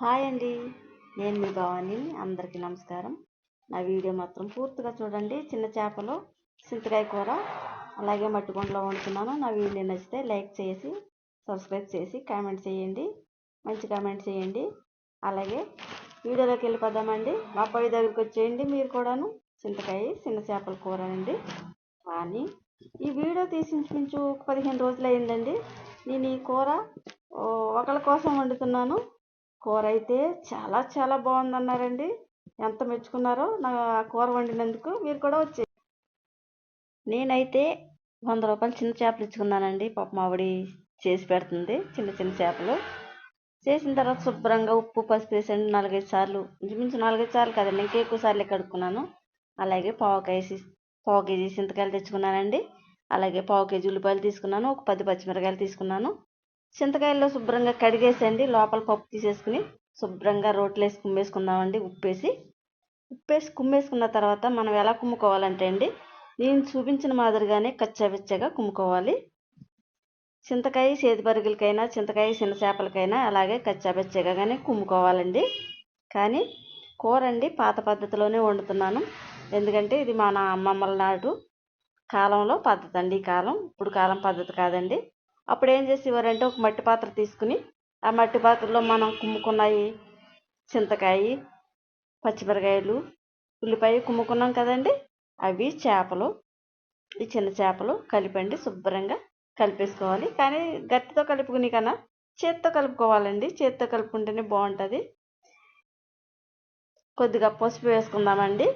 Hi అండి నేను మీ భవాని అందరికీ నమస్కారం. నా వీడియో మాత్రం పూర్తిగా చూడండి. చిన్న చేపలు చింతకాయ కూర అలాగే మట్టికొండలో వండుతున్నాను. నా వీడియో నచ్చితే లైక్ చేసి సబ్స్క్రైబ్ చేసి కామెంట్ చేయండి. మంచి కామెంట్ చేయండి. అలాగే వీడియోలోకి వెళ్ళిపోదామండి. మా అబ్బాయి దగ్గరికి వచ్చేయండి మీరు కూడాను. చింతకాయ చిన్న చేపల కూర అండి. కానీ ఈ వీడియో తీసి ఒక పదిహేను రోజులు అయిందండి నేను ఈ కూర ఒకళ్ళ కోసం వండుతున్నాను. కూర అయితే చాలా చాలా బాగుందన్నారండి. ఎంత మెచ్చుకున్నారో నా కూర వండినందుకు మీరు కూడా వచ్చే నేనైతే వంద రూపాయలు చిన్న చేపలు ఇచ్చుకున్నానండి. పాప మావిడి చేసి పెడుతుంది చిన్న చిన్న చేపలు. చేసిన తర్వాత శుభ్రంగా ఉప్పు పసుపు వేసండి నాలుగైదు సార్లు ఇంచుమించు నాలుగైదు సార్లు కదండి. ఇంకా ఎక్కువ సార్లు కడుక్కున్నాను. అలాగే పావు కేజీ పావు కేజీ చింతకాయలు తెచ్చుకున్నానండి. అలాగే పావు కేజీ ఉల్లిపాయలు తీసుకున్నాను. ఒక పది పచ్చిమిరకాయలు తీసుకున్నాను. చింతకాయల్లో శుభ్రంగా కడిగేసేయండి. లోపల పప్పు తీసేసుకుని శుభ్రంగా రోట్లో వేసి కుమ్మేసుకుందామండి ఉప్పేసి. ఉప్పేసి కుమ్మేసుకున్న తర్వాత మనం ఎలా కుమ్ముకోవాలంటే అండి నేను చూపించిన మాదిరిగానే కచ్చాబిచ్చగా కుమ్ముకోవాలి. చింతకాయ చేతి పరుగులకైనా చింతకాయ చిన్న చేపలకైనా అలాగే కచ్చాబిచ్చగానే కుమ్ముకోవాలండి. కానీ కూర అండి పాత పద్ధతిలోనే వండుతున్నాను. ఎందుకంటే ఇది మన అమ్మమ్మల నాడు కాలంలో పద్ధతి అండి ఈ కాలం. ఇప్పుడు కాలం పద్ధతి కాదండి. అప్పుడు ఏం చేసేవారంటే ఒక మట్టి పాత్ర తీసుకుని ఆ మట్టి పాత్రలో మనం కుమ్ముకున్నాయి చింతకాయ పచ్చిమిరకాయలు ఉల్లిపాయ కుమ్ముకున్నాం కదండి. అవి చేపలు ఈ చిన్న చేపలు కలిపండి శుభ్రంగా కలిపేసుకోవాలి. కానీ గట్టితో కలుపుకుని కన్నా చేత్తో కలుపుకోవాలండి. చేత్తో కలుపుకుంటేనే బాగుంటుంది. కొద్దిగా పసుపు వేసుకుందామండి.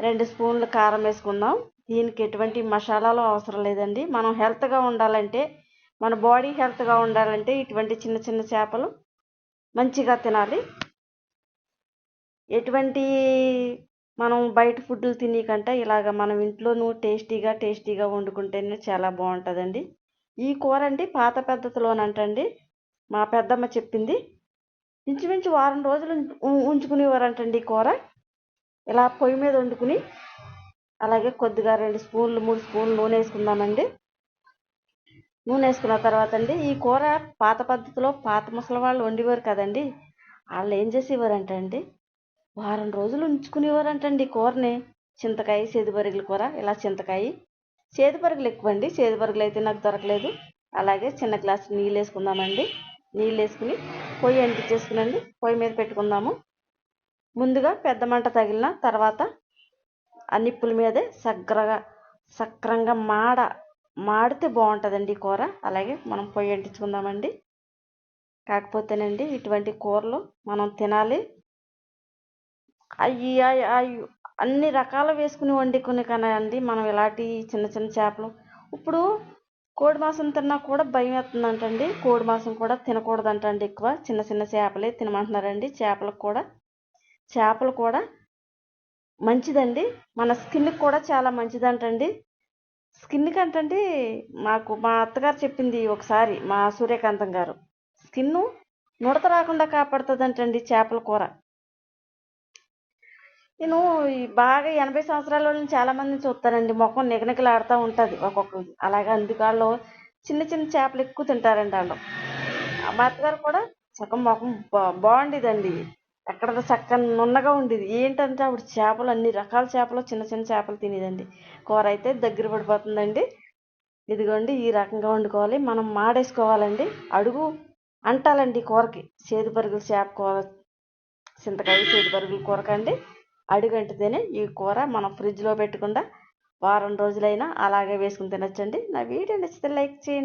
రెండు స్పూన్లు కారం వేసుకుందాం. దీనికి ఎటువంటి మసాలాలు అవసరం లేదండి. మనం హెల్త్గా ఉండాలంటే మన బాడీ హెల్త్గా ఉండాలంటే ఇటువంటి చిన్న చిన్న చేపలు మంచిగా తినాలి. ఎటువంటి మనం బయట ఫుడ్లు తినేకంటే ఇలాగ మనం ఇంట్లోనూ టేస్టీగా టేస్టీగా వండుకుంటేనే చాలా బాగుంటుందండి. ఈ కూర అండి పాత పద్ధతిలోనంటండి. మా పెద్దమ్మ చెప్పింది. ఇంచుమించు వారం రోజులు ఉం- ఉంచుకునేవారంటండి ఈ కూర. ఇలా పొయ్యి మీద వండుకుని అలాగే కొద్దిగా రెండు స్పూన్లు మూడు స్పూన్లు నూనె వేసుకుందామండి. నూనె వేసుకున్న తర్వాత అండి ఈ కూర పాత పద్ధతిలో పాత ముసలి వాళ్ళు వండేవారు కదండి వాళ్ళు ఏం చేసేవారంటే అండి వారం రోజులు ఉంచుకునేవారంటండి ఈ కూరని. చింతకాయ సేదుపరుగుల కూర ఇలా చింతకాయ. సేదుపరుగులు ఎక్కువ అండి సేదుపరుగులు అయితే నాకు దొరకలేదు. అలాగే చిన్న గ్లాస్ నీళ్ళు వేసుకుందామండి. నీళ్ళు వేసుకుని పొయ్యి అంటించేసుకునండి పొయ్యి మీద పెట్టుకుందాము. ముందుగా పెద్ద మంట తగిలిన తర్వాత ఆ నిప్పుల మీదే సగ్రగా సక్రంగా మాడ మాడితే బాగుంటుందండి ఈ కూర. అలాగే మనం పొయ్యి అంటించుకుందామండి. కాకపోతేనండి ఇటువంటి కూరలు మనం తినాలి. అవి అన్ని రకాలు వేసుకుని వండుకుని అండి మనం ఇలాంటి చిన్న చిన్న చేపలు. ఇప్పుడు కోడి మాంసం తిన్నా కూడా భయం వేస్తుందంటండి. కోడి మాంసం కూడా తినకూడదంటండి ఎక్కువ. చిన్న చిన్న చేపలే తినమంటున్నారండి. చేపలకు కూడా చేపలు కూడా మంచిదండి. మన స్కిన్కి కూడా చాలా మంచిదంటండి. స్కిన్ కంటండి మాకు మా అత్తగారు చెప్పింది ఒకసారి మా సూర్యకాంతం గారు. స్కిన్ నుడత రాకుండా కాపాడుతుందంటండి చేపల కూర. నేను బాగా ఎనభై సంవత్సరాల వాళ్ళని చాలా చూస్తానండి. ముఖం నిగనిగలాడుతూ ఉంటుంది ఒక్కొక్కరికి అలాగే అందుకాళ్ళు చిన్న చిన్న చేపలు ఎక్కువ తింటారండి వాళ్ళు. మా అత్తగారు కూడా సగం ముఖం బా బాగుండేదండి. ఎక్కడ చక్కగా నున్నగా ఉండేది. ఏంటంటే ఆవిడ చేపలు అన్ని రకాల చేపలు చిన్న చిన్న చేపలు తినేదండి. కూర అయితే దగ్గర పడిపోతుందండి. ఇదిగోండి ఈ రకంగా వండుకోవాలి. మనం మాడేసుకోవాలండి. అడుగు అంటాలండి కూరకి. సేదు పరుగుల చేప కూర చింతకాయ సేదు పరుగుల కూరకండి. అడుగు అంటితేనే ఈ కూర మనం ఫ్రిడ్జ్లో పెట్టకుండా వారం రోజులైనా అలాగే వేసుకుని తినచ్చండి. నా వీడియో నచ్చితే లైక్ చేయండి.